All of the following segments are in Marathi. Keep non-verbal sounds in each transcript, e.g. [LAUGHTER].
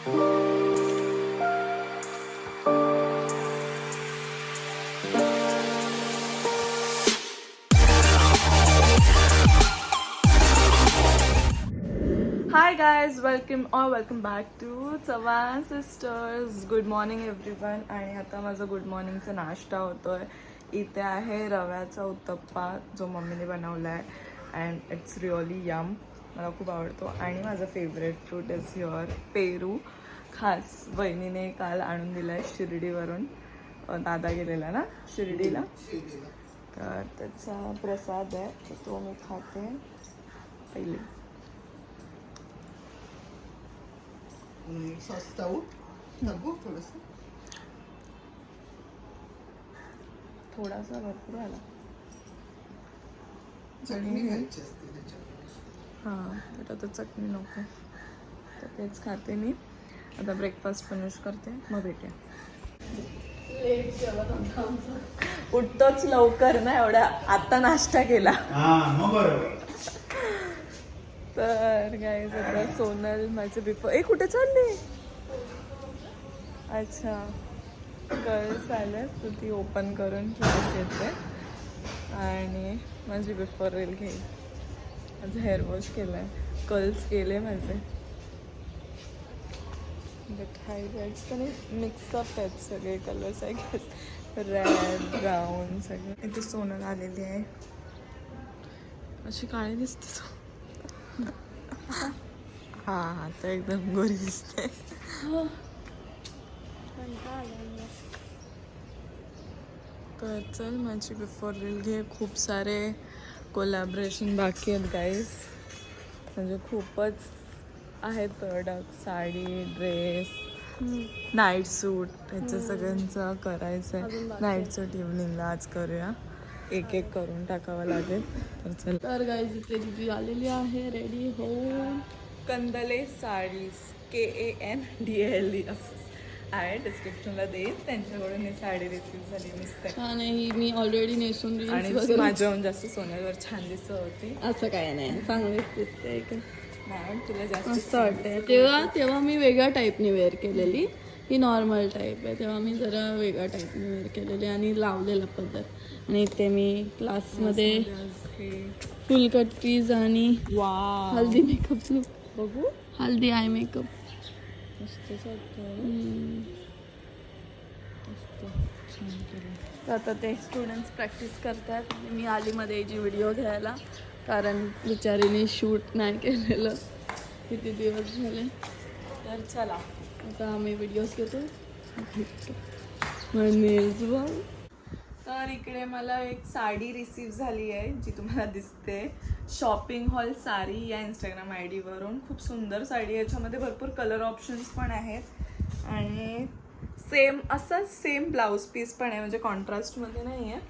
Hi guys welcome or welcome back to Chavan sisters good morning everyone आणि आता माझा गुड मॉर्निंगचा नाश्ता होतो आहे इथे आहे रव्याचा उत्तप्पा जो मम्मीने बनवला आहे अँड इट्स रिअली यम मला खूप आवडतो. आणि माझं फेवरेट फ्रूट इज युअर पेरू खास बहिणीने काल आणून दिला आहे शिर्डीवरून दादा गेलेला ना शिर्डीला? तर त्याचा प्रसाद आहे तो मी खाते. पहिले. नको थोडासा भरपूर आला. चटणी घ्यायची असते. हां तर आता चटणी नको. तर तेच खाते मी. आता ब्रेकफास्ट फिनिश करते. मग भेटूया. उठतोच लवकर ना एवढा. आता नाश्ता केला. हा तर गाईज आता सोनल माझे बिफोर ए कुठे चालली? अच्छा. गर्ल्स आल्या तर ती ओपन करून क्लास येते. आणि माझी बिफोर रील घेईल माझं हेअर वॉश केलं आहे कर्ल्स केले माझे. बट हायलाइट्स तर मिक्सअप आहेत सगळे colours I guess red brown सगळे. इथे सोनं आलेली आहे. अशी काळी दिसते तू. हां तर एकदम गोरी दिसते. तर चल माझी बिफोर रील घे. खूप सारे कोलॅबरेशन बाकी आहेत गाईज म्हणजे खूपच आहेत product sari dress night suit ह्याचं सगळ्यांचं करायचं आहे. नाईट सूट इव्हनिंगला आज करूया. एक एक करून टाकावं लागेल. तर चल. तर गाईज इथे दिदी आलेली आहे रेडी हो Kandle saris K A N D L E असं. आहे डिस्क्रिप्शनला देईन. त्यांच्याकडून ही साडी रिसीव झाली मस्त. छान आहे ही. मी ऑलरेडी नेसून reels आणि वगैरे माझ्याहून जास्त सोन्यावर छान दिसत होती. असं काय नाही. चांगलीच दिसते एक नाही तुला जास्त मस्त वाटतंय. तेव्हा तेव्हा मी वेगळ्या टाईपने वेअर केलेली. ही नॉर्मल टाईप आहे. तेव्हा मी जरा वेगळ्या टाईपने वेअर केलेली आणि लावलेला पद्धत आणि इथे मी क्लासमध्ये हे फुल कट पीज आणि वा हल्दी मेकअप लुक बघू. हल्दी आय मेकअप मस्तच वाटतं मस्त छान केलं तर आता ते स्टुडंट्स प्रॅक्टिस करतात. मी आली मध्ये जी व्हिडिओ घ्यायला कारण बिचारीने शूट नाही केलेलं. किती दिवस झाले? तर चला आता आम्ही व्हिडिओज घेतो. म्हणजेच बघ तर इकडे मला एक साडी रिसीव झाली आहे जी तुम्हाला दिसते. शॉपिंग हॉल साडी या इंस्टाग्राम आय डीवरून खूप सुंदर साडी आहे. याच्यामध्ये भरपूर कलर ऑप्शन्स पण आहेत. आणि सेम असं सेम ब्लाऊज पीस पण आहे. म्हणजे कॉन्ट्रास्टमध्ये नाही आहे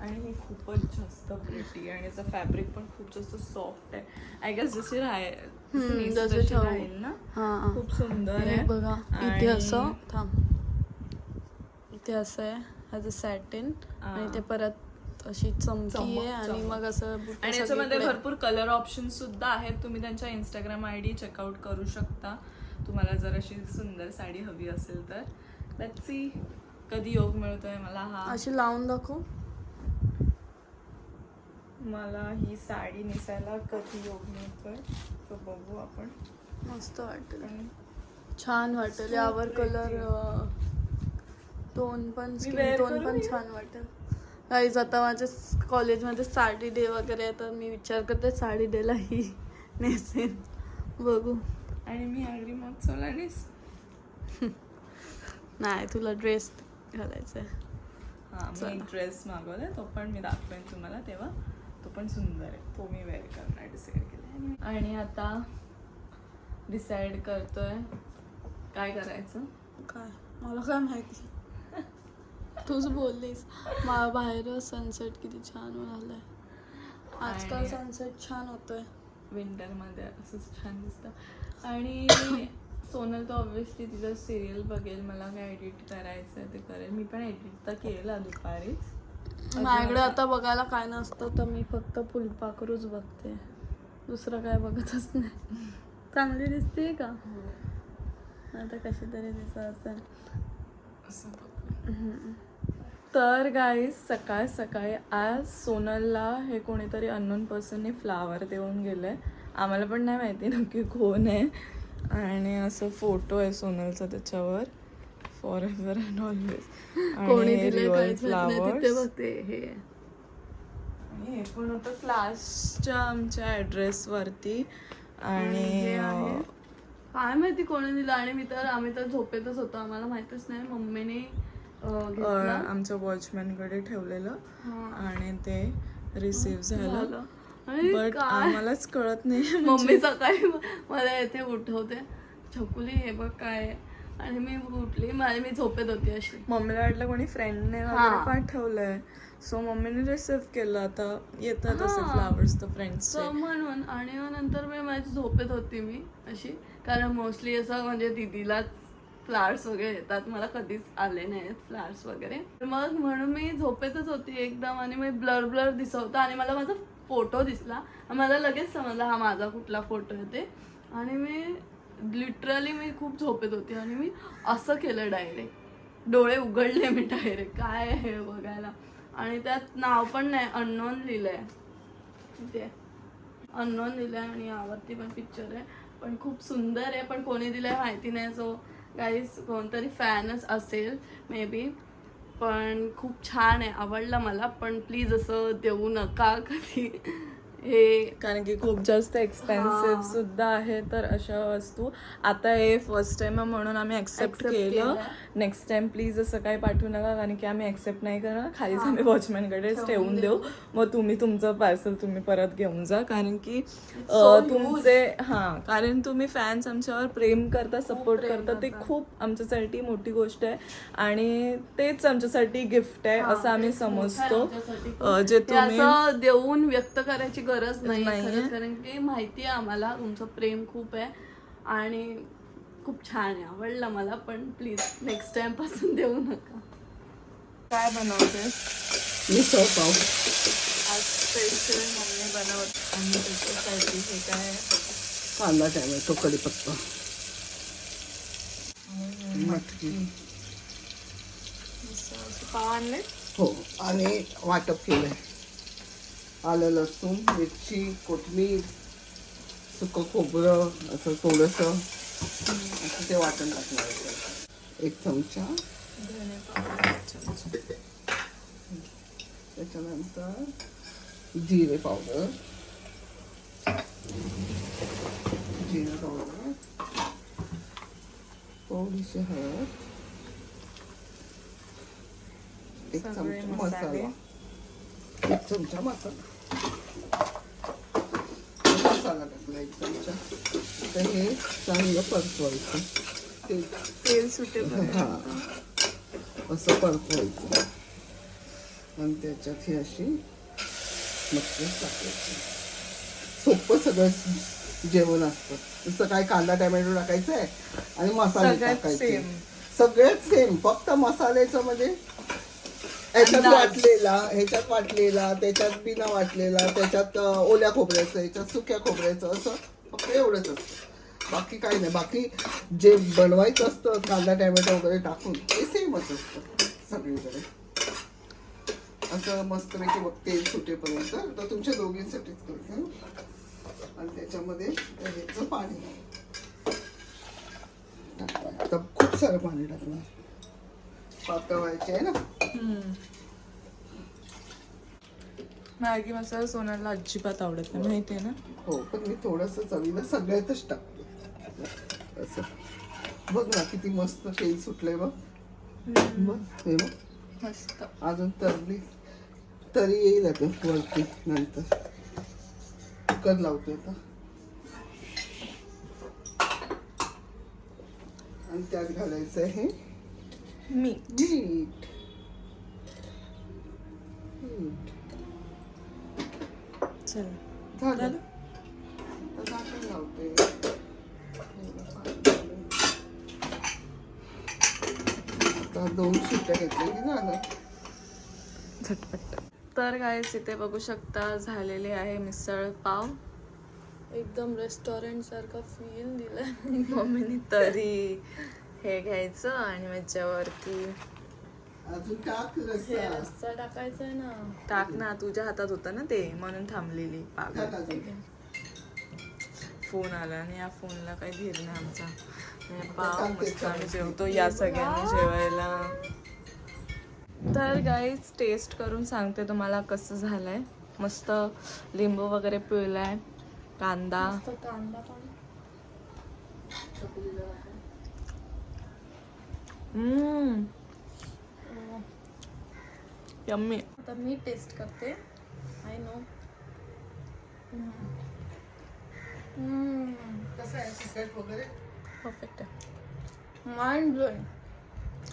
आणि ही खूपच जास्त प्रिटी आणि याचं फॅब्रिक पण खूप जास्त सॉफ्ट आहे. आय गेस जशी ठेवू. राहील ना. हां खूप सुंदर आहे. बघा इथे असं थांब. इथे असं आहे. ॲज अ सॅटिन आणि ते परत अशी चमकी आहे आणि. मग असं आणि याच्यामध्ये. भरपूर कलर ऑप्शन सुद्धा आहेत. तुम्ही त्यांच्या इंस्टाग्राम आय डी चेकआउट करू शकता. तुम्हाला जर अशी सुंदर साडी हवी असेल तर. लेट्स सी कधी योग मिळतोय मला हा? अशी लावून दाखव. मला ही साडी नेसायला कधी योग मिळतोय? तो बघू आपण. मस्त वाटेल. छान वाटेल. यावर कलर टोन पण स्किन टोन पण? छान वाटेल काहीच आता माझ्या कॉलेजमध्ये साडी डे वगैरे आहे तर मी विचार करते साडी डेला ही [LAUGHS] नेसेन. बघू. आणि मी आगरी महोत्सवला नेस [LAUGHS] नाही तुला ड्रेस घालायचा आहे हा मी ड्रेस मागवलाय तो पण मी दाखवेन तुम्हाला तेव्हा. तो पण सुंदर आहे. तो मी वेअर करणार डिसाईड केलं आणि आता डिसाईड करतोय काय करायचं? काय? मला काय माहिती? तूच बोललीस. मा बाहेर सनसेट किती छान झालाय आजकाल आणि- सनसेट छान होतोय. विंटरमध्ये असंच छान दिसतं. आणि सोनल तर ऑब्व्हियसली तिचं सिरियल बघेल मला काय एडिट करायचं आहे ते करेल. मी पण एडिट तर केलं दुपारीच. माझ्याकडे आता बघायला काय नसतं तर मी फक्त फुलपाखरूच बघते. दुसरं काय बघतच नाही. चांगली दिसते का? आता कशी तरी दिसत असेल. असं बघ. तर गाईज सकाळ सकाळी आज सोनलला हे कोणीतरी अननोन पर्सनने फ्लावर देऊन गेलंय. आम्हाला पण नाही माहिती नक्की कोण आहे. आणि असं फोटो आहे सोनलचा त्याच्यावर. फॉर एव्हर अँड ऑलवेज बघते हे हे पण होतं क्लासच्या आमच्या ॲड्रेसवरती आणि काय माहिती कोणी दिलं? आणि मी तर आम्ही तर झोपेतच होतो. आम्हाला माहितच नाही. मम्मीने आमच्या वॉचमॅनकडे ठेवलेलं. आणि ते रिसिव्ह झालं. बट आम्हालाच कळत नाही. [LAUGHS] मम्मी सकाळी मला येथे उठवते. छकुली हे बघ काय आहे?" आणि मी उठली. माझी मी झोपेत होती अशी. मम्मीला वाटलं कोणी फ्रेंडने. वगैरे पाठवलंय. सो मम्मीने रिसिव्ह केलं. आता येतात असे. फ्लावर्स तर फ्रेंड्सचे सो म्हणून. आणि नंतर मी माझी झोपेत होती मी अशी. कारण मोस्टली असं म्हणजे दिदीलाच फ्लावर्स वगैरे येतात. मला कधीच आले नाहीत फ्लावर्स वगैरे. मग म्हणून मी झोपेतच होती एकदम आणि मी ब्लर ब्लर दिसवता आणि मला माझा फोटो दिसला. मला लगेच समजला हा माझा कुठला फोटो आहे ते. आणि मी लिटरली मी खूप झोपेत होती आणि मी असं केलं डायरेक्ट डोळे उघडले मी डायरेक्ट काय आहे हे बघायला. आणि त्यात नाव पण नाही अननोन लिहिलंय. ते अननोन आहे आणि यावरती पण पिक्चर आहे. पण खूप सुंदर आहे पण कोणी दिलंय माहिती नाही सो काहीच कोणतरी फॅनच असेल मे बी पण खूप छान आहे. आवडलं मला पण प्लीज असं देऊ नका कधी. हे कारण की खूप जास्त एक्सपेन्सिव्ह. सुद्धा आहे तर अशा वस्तू. आता हे फर्स्ट टाइम म्हणून आम्ही ऍक्सेप्ट केलं. नेक्स्ट टाइम प्लीज असं काही पाठवू नका कारण की आम्ही ऍक्सेप्ट नाही करणार. खालीच आम्ही वॉचमॅनकडेच ठेवून देऊ. मग तुम्ही तुमचं पार्सल तुम्ही परत घेऊन जा. कारण की. तुमचे हा कारण तुम्ही फॅन्स आमच्यावर प्रेम करता सपोर्ट करता. ते. खूप आमच्यासाठी मोठी गोष्ट आहे. आणि तेच आमच्यासाठी गिफ्ट आहे असं आम्ही समजतो. जे तुम्ही देऊन व्यक्त करायची गरज नाही. खरंच कारण की माहिती आहे आम्हाला तुमचं प्रेम खूप आहे आणि खूप छान आहे. आवडलं मला पण प्लीज नेक्स्ट टाइमपासून देऊ नका. काय बनवते मिसळ पाव आज स्पेशल मम्मी बनवत आणि त्याच्यासाठी हे काय? कांदा टॅमॅटो कढीपत्ता. मटकी. पाव आणले? हो आणि वाटप केलंय. आलं लसूण मिरची कोथिंबीर सुकं खोबरं असं थोडंसं असं ते वाटण टाकणार. एक चमचा. त्याच्यानंतर जिरे पावडर जिरे पावडर थोडीशी हळद एक चमचा. मसाला एक चमचा मसाला मसाला टाकला एक चमचा तर हे चांगलं परतवायचं. ते तेल सुटे हा असं परतवायचं आणि त्याच्यात ही अशी मच्छी. टाकायची सोपं सगळं जेवण असतं. जसं काय कांदा टॅमॅटो टाकायचं आहे आणि मसाले टाकायचे सगळेच सेम फक्त मसाल्याचं म्हणजे ह्याच्यात. वाटलेला ह्याच्यात वाटलेला त्याच्यात बिना वाटलेला त्याच्यात ओल्या खोबऱ्याचं ह्याच्यात सुक्या खोबऱ्याचं असं फक्त एवढंच असतं. बाकी काही नाही. बाकी जे बनवायचं असतं कांदा टॅमॅटो वगैरे टाकून ते सेमच असतं सगळीकडे. असं मस्तपैकी बघ तेल सुटेपर्यंत. तर तुमच्या दोघींसाठीच करते. आणि त्याच्यामध्ये ह्याचं पाणी खूप सारं पाणी टाकणार. पातळ व्हायचे आहे ना? मॅगी मसाला सोनाला अजिबात आवडत नाही माहिती आहे ना? हो पण मी थोडंसं चवीला सगळ्यातच टाकते. असं. बघ ना किती मस्त तेल सुटलंय बघ. बघ हे बघ. मस्त. अजून तरली तरी येईल आता वरती नंतर. कुकर लावतोय आता. आणि त्यात घालायचं आहे मीठ. मीठ. मीठ चल. झालं? झालं? आता झाकण लावते एवढं पाणी घालून. आता दोन शिट्ट्या घेतल्या की झालं? झटपट. तर काय इथे बघू शकता झालेले आहे मिसळ पाव. एकदम रेस्टॉरंट सारखा फील दिलाय मम्मीने तरी हे घ्यायचं आणि त्याच्यावरती अजून टाक हे रस्सा रस्सा टाकायचा आहे ना. टाक ना तुझ्या हातात होतं ना ते म्हणून थांबलेली टाक पागल अजून फोन आला आणि या फोनला काही धीर नाही आमचा. पाव मस्त आम्ही. जेवतो या सगळ्यांनी जेवायला. तर गाईज टेस्ट करून सांगते तुम्हाला कसं झालंय. मस्त लिंबू वगैरे पिळलाय कांदा. मस्त कांदा पण. हम्म. यम्मी आता मी टेस्ट करते आय नो कसं आहे तिखट वगैरे परफेक्ट आहे माइंड ब्लोईंग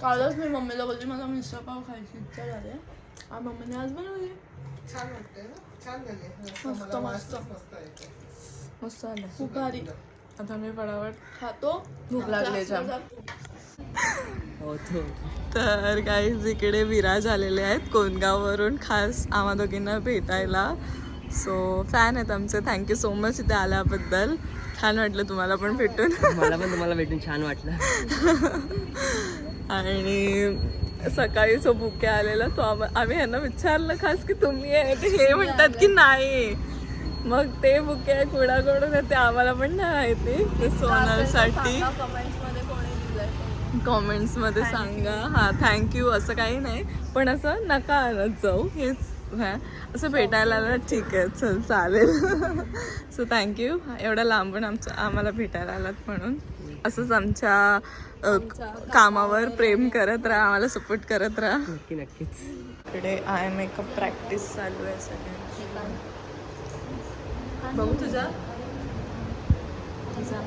कालच मी मम्मीला बोलली मला मिसळ पाव खायची इच्छा झाली आणि मम्मीने आज बनवली छान वाटतंय ना? छान झाले रस्सा मस्त, मला मस्त. वासच मस्त येते. मस्त झालं खूप भारी आता मी फटाफट खातो। भूक लागली क्लासला जाम. जातो. तर काही इकडे विराज आलेले आहेत कोणगाववरून खास आम्हा दोघींना भेटायला. सो फॅन आहेत आमचे. थँक्यू सो मच इथे आल्याबद्दल. छान वाटलं तुम्हाला पण भेटून. मला पण तुम्हाला भेटून छान वाटलं. [LAUGHS] आणि सकाळी जो बुके आलेला तो आम- आम्ही यांना विचारलं खास की तुम्ही आहे ते हे म्हणतात की नाही. मग ते बुके कुणाकडून ते आम्हाला पण नाही माहिती. ते सोनलसाठी सांगा comments मध्ये कोणी दिलंय ते. कॉमेंट्समध्ये सांगा हा थँक्यू असं काही नाही. पण असं नका आणत जाऊ. हेच हा. असं भेटायला आलं ठीक आहे. चल चालेल. सो थँक्यू एवढ्या लांबून आमचं आम्हाला भेटायला आलात म्हणून. असंच आमच्या कामावर प्रेम करत राहा आम्हाला सपोर्ट करत राहा. नक्की नक्कीच. इकडे आय मेकअप प्रॅक्टिस चालू आहे सगळ्यांची. बघू तुझा. तुझा.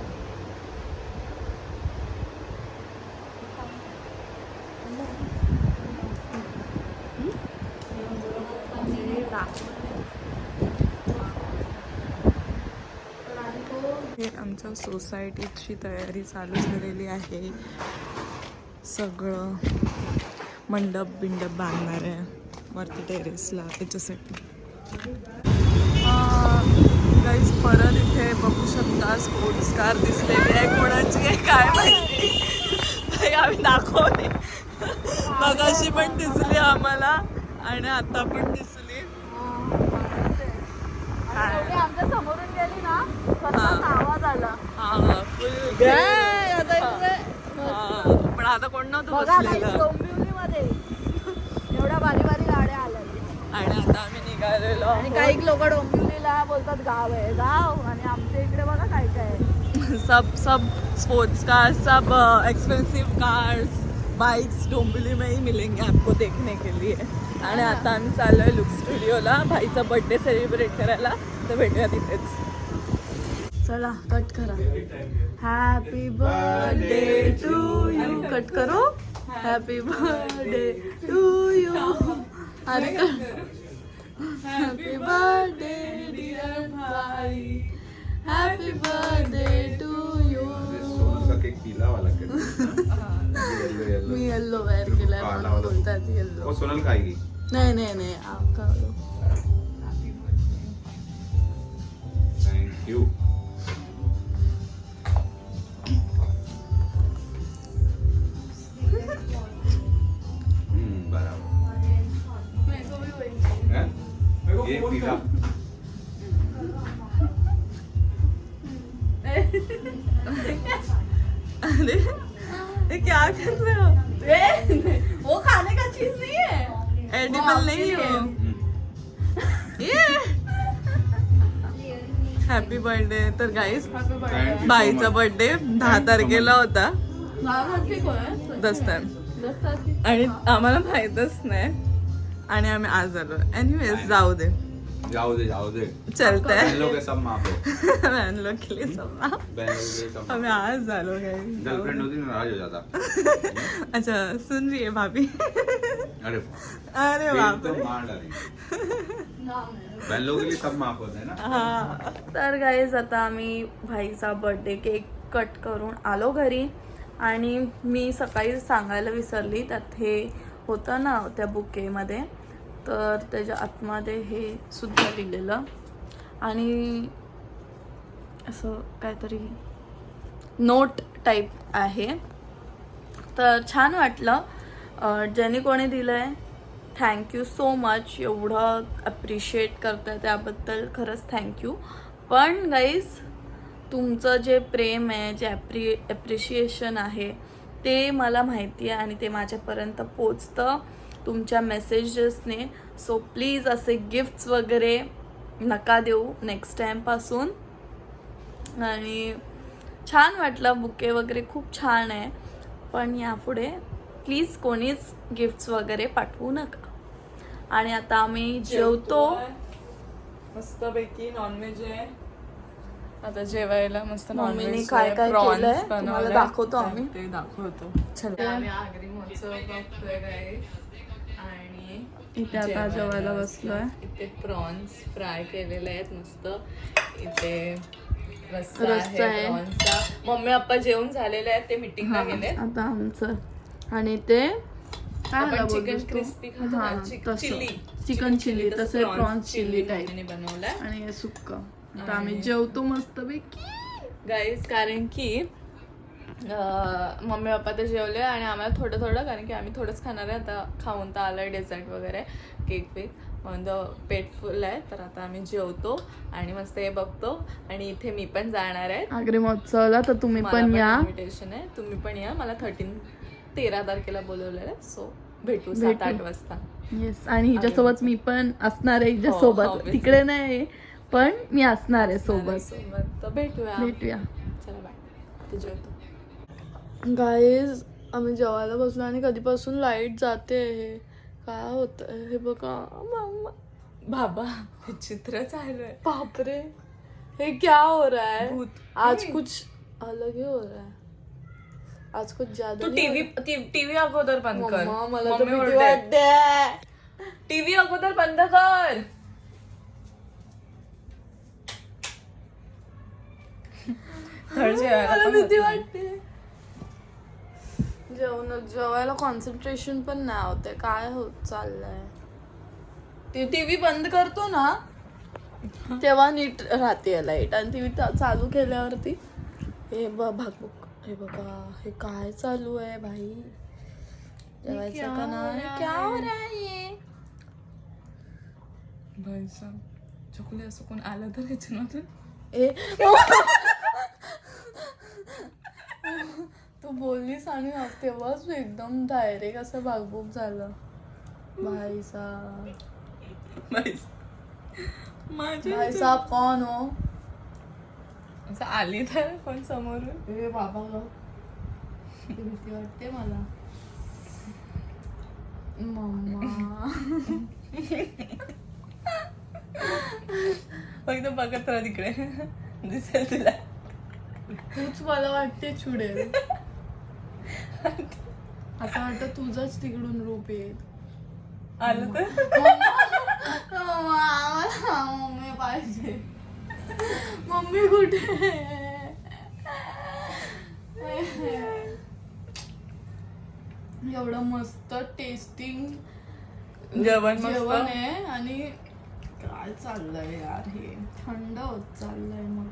हे आमच्या सोसायटीची तयारी चालू झालेली आहे. सगळं मंडप बिंडप बांधणार आहे वरती टेरेसला त्याच्यासाठी गाईज परत इथे बघू शकता स्पोर्ट्स कार दिसलेली आहे. कोणाची आहे काय माहिती? आम्ही दाखवली मगाशी पण दिसली आम्हाला आणि आता पण दिसली. एवढी आमच्या समोरून गेली ना हा. आवाज आला. हा पण आता कोण नव्हतं बसलेलं? एवढ्या भारी भारी गाड्या आल्या. आणि आता आम्ही निघालेलो आणि काही लोक डोंबिवलीला बोलतात गाव आहे गाव आणि आमच्या इकडे बघा काय काय आहे. सब सब स्पोर्ट्स कार्स सब एक्सपेंसिव कार्स बाइक्स डोंबिवली में ही मिलेंगे आपको देखने के लिए. आणि आता आम्ही चाललोय लुक स्टुडिओला भाईचा बर्थडे सेलिब्रेट करायला. तर भेटूया तिथेच. चला कट करा. Happy birthday to you cut करो? हॅपी बर्थडे टू यू अरे हॅपी बर्थडे डिअर भाई. हॅपी बर्थडे टू यू मी येल्लो वेअर केलाय काला म्हणून. बोलतात येल्लो वो सोनल खाएगी. नाही नाही नाही आपका वाला. तर गाईस बाईचा. बर्थडे दहा तारखेला होता. कोण दसतान. आणि आम्हाला माहीतच नाही. आणि आम्ही आज आलो. एनिवेज जाऊ दे. जाओ दे जाओ दे. चलते बहन लोग के सब माँ पे बहन लोग के लिए सब माफ. बहन लोग के सब आम्ही आज आलो काही गर्लफ्रेंड होती ना नाराज हो जाता. [LAUGHS] अच्छा सुन रही है भाभी? अरे [LAUGHS] अरे बाप तो मार डाली. [LAUGHS] हा. तर गाईज आता आम्ही भाईचा बर्थडे केक कट करून आलो घरी आणि मी सकाळी सांगायला विसरली त्यात हे होतं ना त्या बुकेमध्ये तर त्याच्या आतमध्ये हे सुद्धा लिहिलेलं. आणि असं काहीतरी नोट टाईप आहे. तर छान वाटलं. ज्याने कोणी दिलं आहे थँक्यू सो मच एवढं अप्रिशिएट करतं त्याबद्दल खरंच थँक्यू पण गाईज तुमचं जे प्रेम आहे जे ॲप्रि ॲप्रिशिएशन आहे ते मला माहिती आहे आणि ते माझ्यापर्यंत पोचतं तुमच्या मेसेजेसने सो प्लीज असे गिफ्ट्स वगैरे नका देऊ नेक्स्ट टाईमपासून आणि छान वाटलं बुके वगैरे खूप छान आहे. पण यापुढे प्लीज कोणीच गिफ्ट्स वगैरे पाठवू नका. आणि आता आम्ही जेवतो. मस्त पैकी नॉनव्हेज आहे. आता जेवायला मस्त मम्मीने नॉनव्हेज काय काय केलंय. तुम्हाला दाखवतो आम्ही. ते दाखवतो. आगरी महोत्सव बघतोय. आणि इथे आता जेवायला बसलोय. इथे प्रॉन्स फ्राय केलेले आहेत मस्त. इथे रस्सा आहे. प्रॉन्सचा मम्मी पप्पा जेवण झालेले आहेत ते मीटिंगला गेले आता आमचं. आणि ते आपण चिकन? क्रिस्पी खातो हा. चिली. चिकन चिली तसे प्रॉन्स चिली टाईप बनवलाय. आणि हे सुक्क. आता आम्ही जेवतो मस्त पैकी. गाईज कारण की मम्मी पप्पा तर जेवले आणि आम्हाला थोडं थोडं कारण की आम्ही थोडंच खाणार आहे. आता खाऊन तर आलं डेझर्ट वगैरे केक वेक म्हणून पेट फुल आहे तर आता आम्ही जेवतो आणि मस्त हे बघतो. आणि इथे मी पण जाणार आहे. आगरी महोत्सवाला तर तुम्ही पण या. इन्व्हिटेशन आहे. तुम्ही पण या. मला थर्टीन तेरा तारखेला बोलवलेलं आहे सो भेटू सात. आठ वाजता. येस आणि हिच्यासोबत मी पण असणार आहे हो, हिच्यासोबत. तिकडे नाही पण मी असणार आहे सोबत. सोबत. तर भेटूया. भेटूया. चला बाय गाईज आम्ही जेवायला बसलो आणि कधीपासून लाइट जाते हे काय होत हे बघा बाबा हे चित्र चालू आहे. बापरे. हे क्या हो रहा है. आज. कुछ अलग ही हो रहा है. आज कुछ ज्यादा तू टीव्ही टीव्ही अगोदर बंद. कर. मम्मा मला तर मम्मी भीती ओरडेल. वाटते. टीव्ही अगोदर बंद कर. मला भीती. वाटते. जेवण जेवायला कॉन्सन्ट्रेशन पण नाही होते काय होत चाललंय? ती टीव्ही बंद करतो ना [LAUGHS] तेव्हा नीट राहते लाइट आणि टीव्ही चालू केल्यावरती हे ब भागबुक हे बघा हे काय चालू आहे भाई जेवायचं का नाही? क्या हो रहा है ये? भाई साहब, चुकले असं कोण आलं तर ह्याच्यामधून ए तू बोललीस आणि तेव्हाच एकदम डायरेक्ट असं भागबूक झालं. भाई साहब. भाई साहब कौन हो? असं आली तर कोण समोरून? ए बाबा ग. किती भीती वाटते मला. मम्मा. फक्त बघत राहा तिकडे. दिसेल तुला. तूच मला वाटते चुडेल असं वाटतं तुझंच तिकडून रूप येईल. आलं तर? मम्मा. मम्मी पाहिजे. मम्मी कुठे? एवढं मस्त टेस्टिंग जेवण जेवण आहे आणि काय चाललंय यार हे? थंड होत चाललंय मग.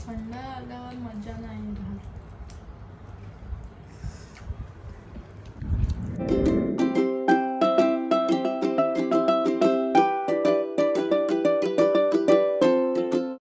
थंड आल्यावर मजा नाही राहत.